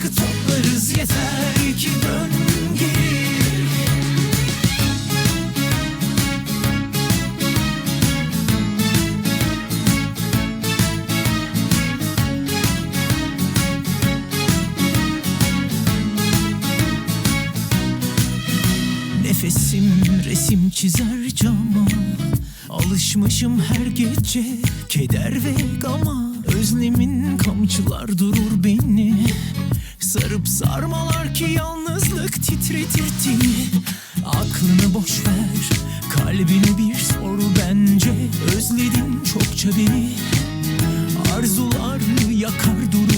aşkı toplarız yeter ki dön geri Nefesim resim çizer cama. Alışmışım her gece keder ve gama. Özlemin kamçılar durur beni Sarıp sarmalar ki yalnızlık titretirdi. Aklını boş ver kalbine bir sor bence. Özledin çokça beni. Arzular yakar durur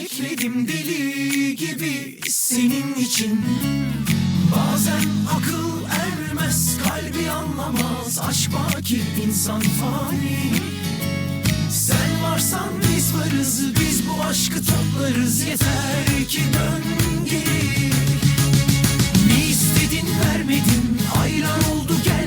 ekledim deli gibi Senin için. Bazen akıl ermez Kalbi anlamaz. Aşk baki insan fani. Sen varsan biz varız Biz bu aşkı toplarız. Yeter ki dön geri. Ne istedin vermedin Aylar oldu gelmedin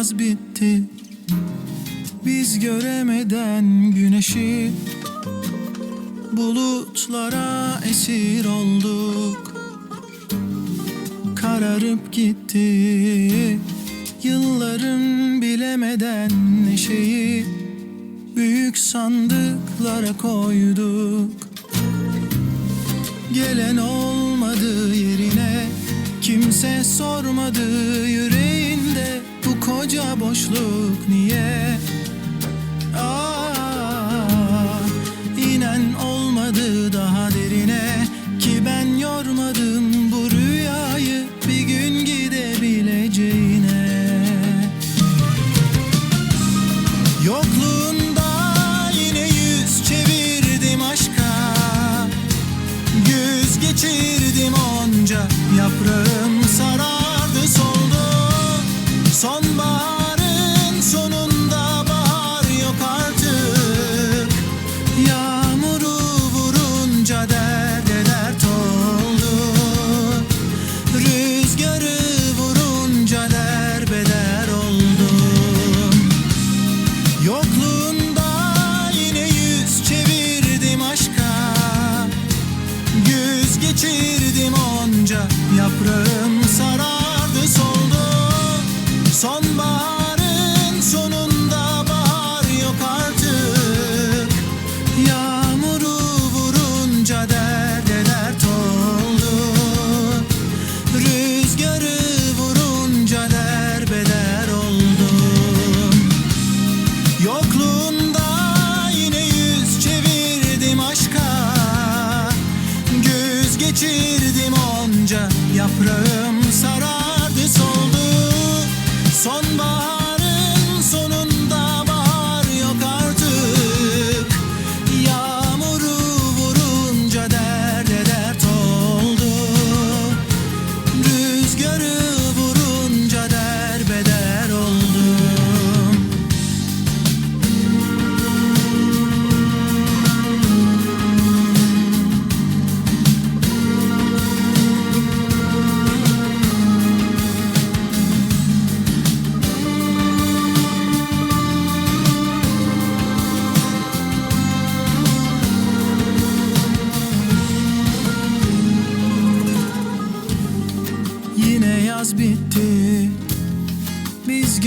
yaz bitti. Biz göremeden güneşi Bulutlara esir olduk. Kararıp gitti. Yılların bilemeden neşeyi Büyük sandıklara koyduk. Gelen olmadı yerine Kimse sormadı yüreğinde Boşluk niye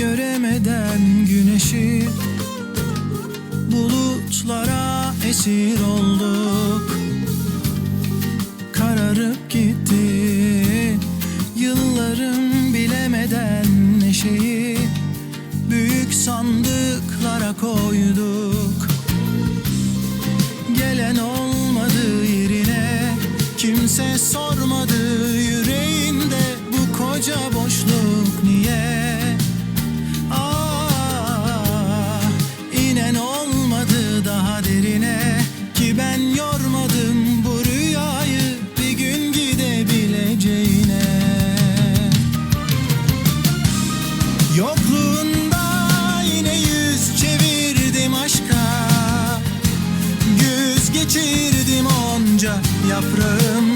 göremeden güneşi Bulutlara esir olduk Kararıp gitti Yıllarım bilemeden neşeyi Büyük sandıklara koyduk Gelen olmadı yerine Kimse sormadı yüreğinde Bu koca boşluk niye? aflăm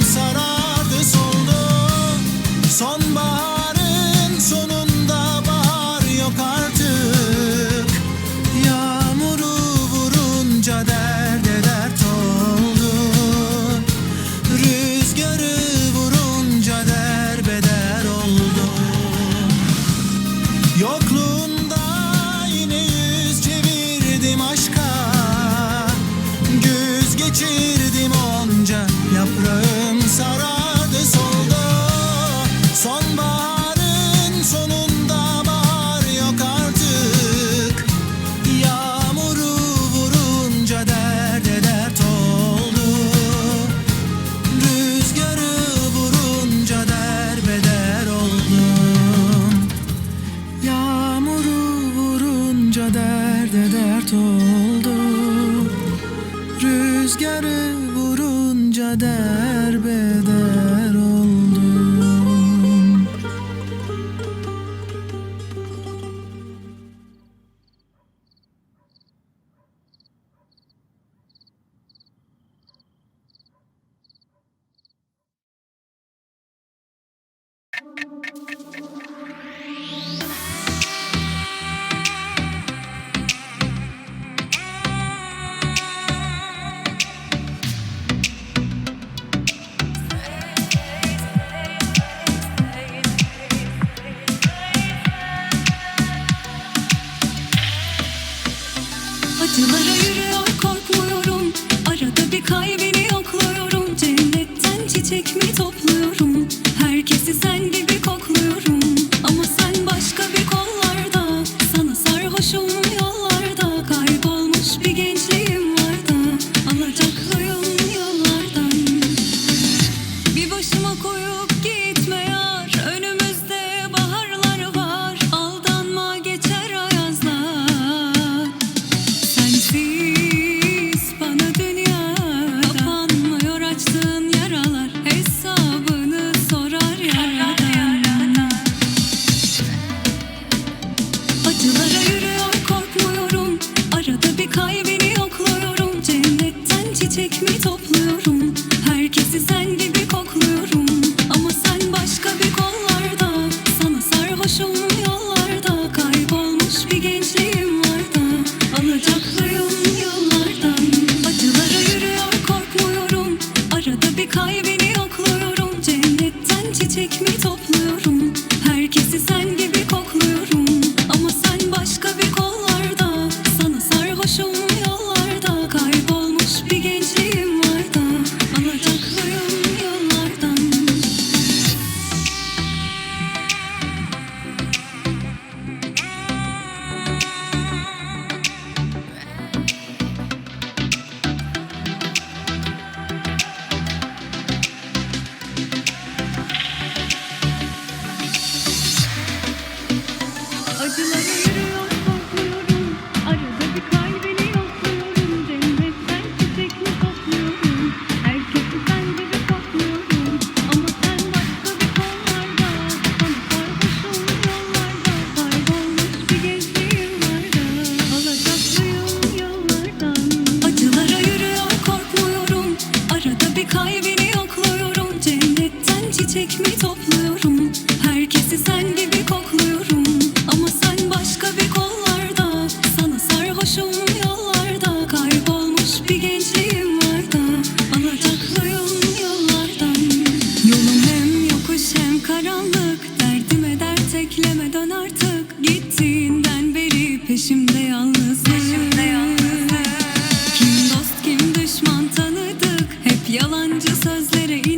sözlere in